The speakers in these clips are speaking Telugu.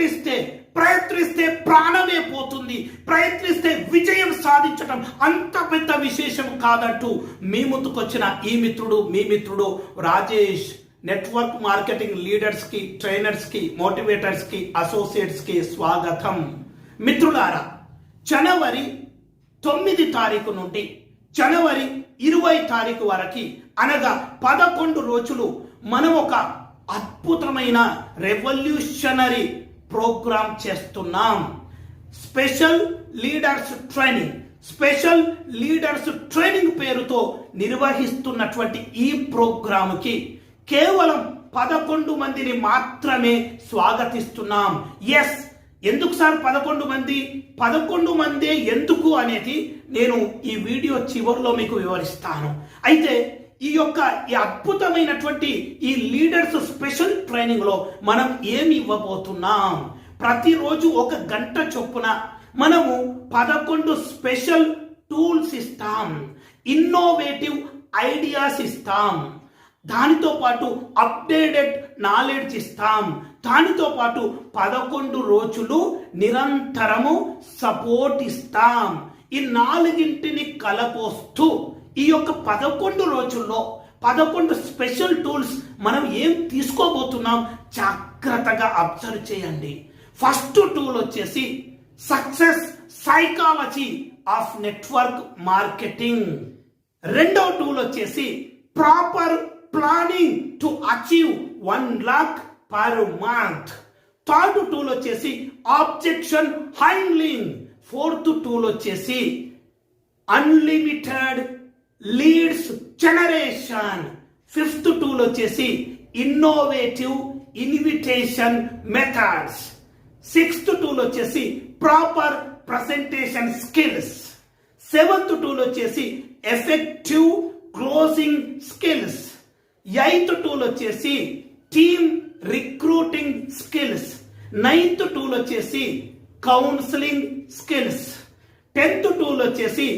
ప్రయత్నిస్తే ప్రయత్నిస్తే ప్రాణమే పోతుంది. ప్రయత్నిస్తే విజయం సాధించటం అంత పెద్ద విశేషం కాదంటూ మీ ముందుకొచ్చిన ఈ మిత్రుడు మీ మిత్రుడు రాజేష్. నెట్వర్క్ మార్కెటింగ్ లీడర్స్కి ట్రైనర్స్కి మోటివేటర్స్కి అసోసియేట్స్కి స్వాగతం. మిత్రులారా జనవరి తొమ్మిది తారీఖు నుండి జనవరి ఇరవై తారీఖు వరకు అనగా పదకొండు రోజులు మనం ఒక అద్భుతమైన రెవల్యూషనరీ ప్రోగ్రామ్ చేస్తున్నాం. Special leaders training. Special leaders training పేరుతో నిర్వహిస్తున్నటువంటి ఈ ప్రోగ్రాముకి కేవలం పదకొండు మందిని మాత్రమే స్వాగతిస్తున్నాం. ఎస్ ఎందుకు సార్ పదకొండు మంది? పదకొండు మందే ఎందుకు అనేది నేను ఈ వీడియో చివరిలో మీకు వివరిస్తాను. అయితే ఈ యొక్క ఈ అద్భుతమైనటువంటి ఈ లీడర్స్ స్పెషల్ ట్రైనింగ్లో మనం ఏమి ఇవ్వబోతున్నాం? ప్రతిరోజు ఒక గంట చొప్పున మనము పదకొండు స్పెషల్ టూల్స్ ఇస్తాం. ఇన్నోవేటివ్ ఐడియాస్ ఇస్తాం. దానితో పాటు అప్డేటెడ్ నాలెడ్జ్ ఇస్తాం. దానితో పాటు పదకొండు రోజులు నిరంతరము సపోర్ట్ ఇస్తాం. ఈ నాలుగింటిని కలపోస్తూ ఈ యొక్క పదకొండు రోజుల్లో పదకొండు స్పెషల్ టూల్స్ మనం ఏం తీసుకోబోతున్నాం జాగ్రత్తగా అబ్జర్వ్ చేయండి. ఫస్ట్ టూల్ వచ్చేసి success psychology of network marketing. రెండవ టూల్ వచ్చేసి proper planning to achieve one lakh per month. Third tool వచ్చేసి ఆబ్జెక్షన్ హ్యాండ్లింగ్ ఫోర్త్ టూల్ వచ్చేసి unlimited leads generation fifth tool వచ్చేసి innovative invitation methods sixth tool వచ్చేసి proper presentation skills seventh tool వచ్చేసి effective closing skills eighth tool వచ్చేసి team recruiting skills ninth tool వచ్చేసి కౌన్సిలింగ్ స్కిల్స్ టెన్త్ టూల్ వచ్చేసి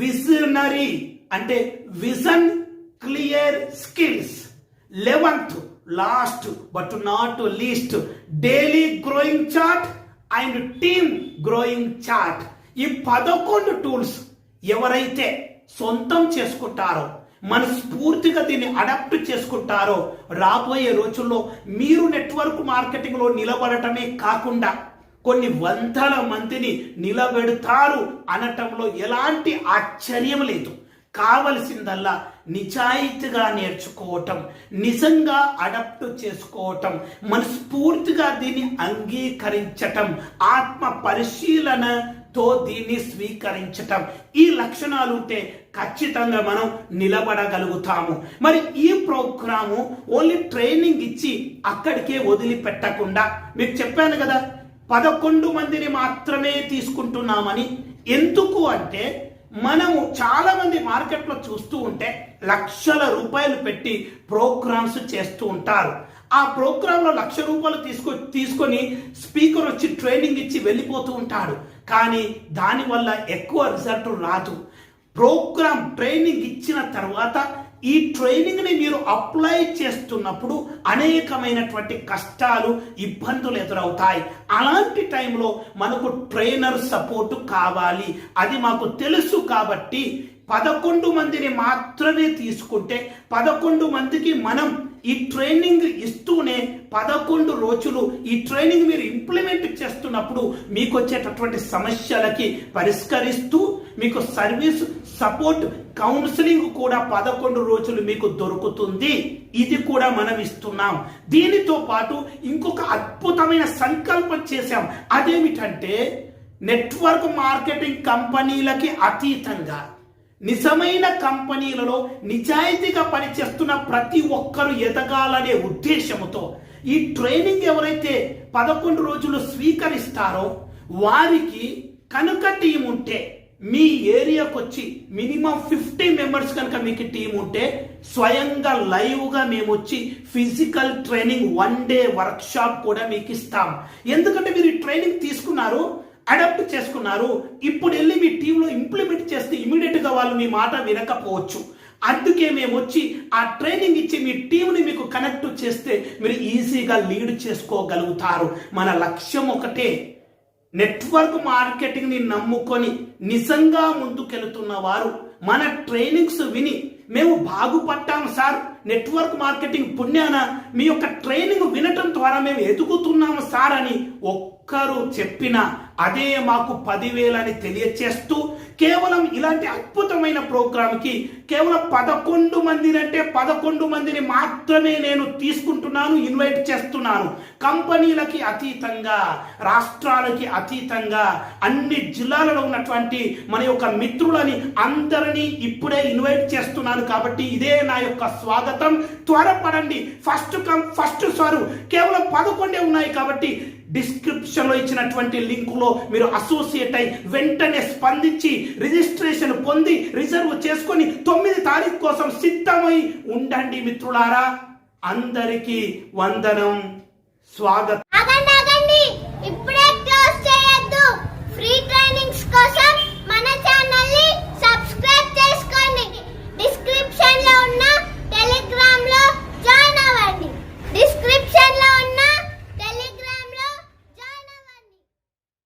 విజనరీ అంటే vision clear skills. Eleventh last but not least. Daily growing chart and team growing chart. ఈ పదకొండు టూల్స్ ఎవరైతే సొంతం చేసుకుంటారో మనస్ఫూర్తిగా దీన్ని అడాప్ట్ చేసుకుంటారో రాబోయే రోజుల్లో మీరు నెట్వర్క్ మార్కెటింగ్లో నిలబడటమే కాకుండా కొన్ని వందల మందిని నిలబెడతారు అనటంలో ఎలాంటి ఆశ్చర్యం లేదు. కావలసిందల్లా నిజాయితీగా నేర్చుకోవటం నిజంగా అడాప్ట్ చేసుకోవటం మనస్ఫూర్తిగా దీన్ని అంగీకరించటం ఆత్మ పరిశీలనతో దీన్ని స్వీకరించటం. ఈ లక్షణాలు ఉంటే ఖచ్చితంగా మనం నిలబడగలుగుతాము. మరి ఈ ప్రోగ్రాము ఓన్లీ ట్రైనింగ్ ఇచ్చి అక్కడికే వదిలిపెట్టకుండా మీకు చెప్పాను కదా పదకొండు మందిని మాత్రమే తీసుకుంటున్నామని. ఎందుకు అంటే మనము చాలా మంది మార్కెట్లో చూస్తూ ఉంటే లక్షల రూపాయలు పెట్టి ప్రోగ్రామ్స్ చేస్తూ ఉంటారు. ఆ ప్రోగ్రాంలో లక్ష రూపాయలు తీసుకో తీసుకొని స్పీకర్ వచ్చి ట్రైనింగ్ ఇచ్చి వెళ్ళిపోతూ ఉంటాడు. కానీ దానివల్ల ఎక్కువ రిజల్ట్ రాదు. ప్రోగ్రామ్ ట్రైనింగ్ ఇచ్చిన తర్వాత ఈ ట్రైనింగ్ని మీరు అప్లై చేస్తున్నప్పుడు అనేకమైనటువంటి కష్టాలు ఇబ్బందులు ఎదురవుతాయి. అలాంటి టైంలో మనకు ట్రైనర్ సపోర్టు కావాలి. అది మాకు తెలుసు కాబట్టి పదకొండు మందిని మాత్రమే తీసుకుంటే పదకొండు మందికి మనం ఈ ట్రైనింగ్ ఇస్తూనే పదకొండు రోజులు ఈ ట్రైనింగ్ మీరు ఇంప్లిమెంట్ చేస్తున్నప్పుడు మీకు వచ్చేటటువంటి సమస్యలకి పరిష్కరిస్తూ మీకు సర్వీస్ సపోర్ట్ కౌన్సిలింగ్ కూడా పదకొండు రోజులు మీకు దొరుకుతుంది. ఇది కూడా మనం ఇస్తున్నాం. దీనితో పాటు ఇంకొక అద్భుతమైన సంకల్పం చేశాం. అదేమిటంటే నెట్వర్క్ మార్కెటింగ్ కంపెనీలకి అతీతంగా నిజమైన కంపెనీలలో నిజాయితీగా పనిచేస్తున్న ప్రతి ఒక్కరు ఎదగాలనే ఉద్దేశంతో ఈ ట్రైనింగ్ ఎవరైతే పదకొండు రోజులు స్వీకరిస్తారో వారికి కనుక టీం ఉంటే మీ ఏరియాకు వచ్చి మినిమం ఫిఫ్టీ మెంబర్స్ కనుక మీకు టీం ఉంటే స్వయంగా లైవ్గా మేము వచ్చి physical training one day workshop కూడా మీకు ఇస్తాం ఎందుకంటే మీరు ఈ ట్రైనింగ్ తీసుకున్నారు అడాప్ట్ చేసుకున్నారు. ఇప్పుడు వెళ్ళి మీ టీంలో ఇంప్లిమెంట్ చేస్తే ఇమీడియట్గా వాళ్ళు మీ మాట వినకపోవచ్చు. అందుకే మేము వచ్చి ఆ ట్రైనింగ్ ఇచ్చి మీ టీంని మీకు కనెక్ట్ చేస్తే మీరు ఈజీగా లీడ్ చేసుకోగలుగుతారు. మన లక్ష్యం ఒకటే. నెట్వర్క్ మార్కెటింగ్ని నమ్ముకొని నిజంగా ముందుకెళ్తున్న వారు మన ట్రైనింగ్స్ విని మేము బాగుపడ్డాం సార్. నెట్వర్క్ మార్కెటింగ్ పుణ్యాన మీ యొక్క ట్రైనింగ్ వినటం ద్వారా మేము ఎదుగుతున్నాము సార్ అని ఒక్కరు చెప్పిన అదే మాకు పదివేలని తెలియచేస్తూ కేవలం ఇలాంటి అద్భుతమైన ప్రోగ్రామ్కి కేవలం పదకొండు మందిని అంటే పదకొండు మందిని మాత్రమే నేను తీసుకుంటున్నాను ఇన్వైట్ చేస్తున్నాను. కంపెనీలకి అతీతంగా రాష్ట్రాలకి అతీతంగా అన్ని జిల్లాలలో ఉన్నటువంటి మన యొక్క మిత్రులని అందరినీ ఇప్పుడే ఇన్వైట్ చేస్తున్నాను కాబట్టి ఇదే నా యొక్క స్వాగతం. త్వరపడండి. ఫస్ట్ కమ్ ఫస్ట్ సారు. కేవలం పదకొండే ఉన్నాయి కాబట్టి డిస్క్రిప్షన్లో ఇచ్చినటువంటి లింకులో మీరు అసోసియేట్ అయి వెంటనే స్పందించి రిజిస్ట్రేషన్ పొంది రిజర్వ్ చేసుకొని తొమ్మిది తారీఖు కోసం సిద్ధమై ఉండండి మిత్రులారా. అందరికీ వందనం. స్వాగతం.